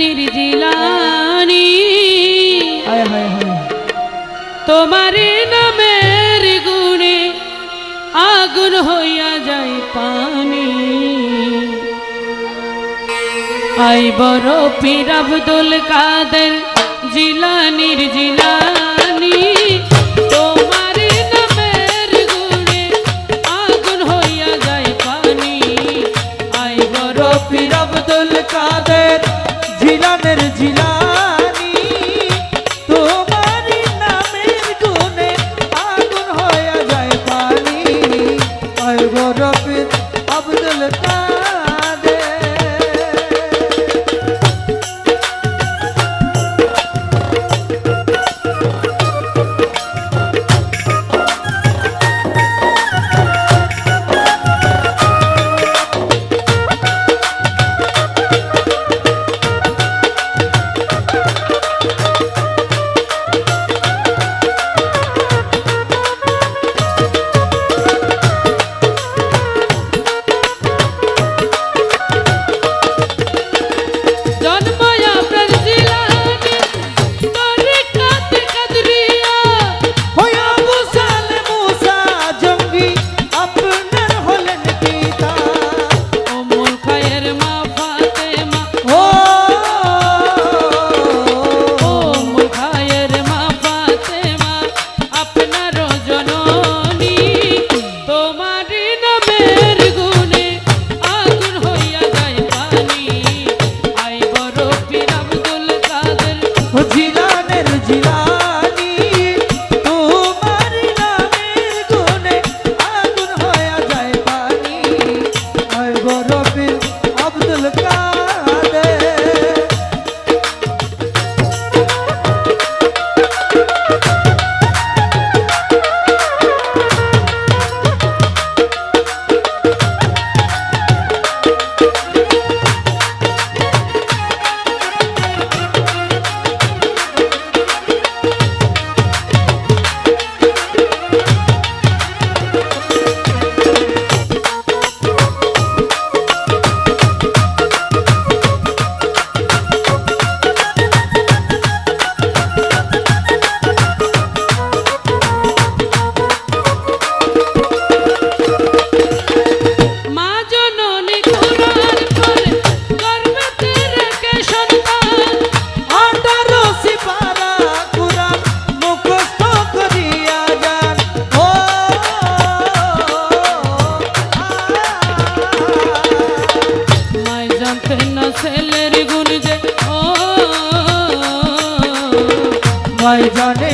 নয়নের জিলানি। তোমার নামের গুণে আগুন হইয়া যায় পানি। আই বড় পীর আব্দুল কাদের জিলানির জিলানি। কাদের মিলানের জিলা Rock জনে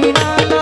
Nina.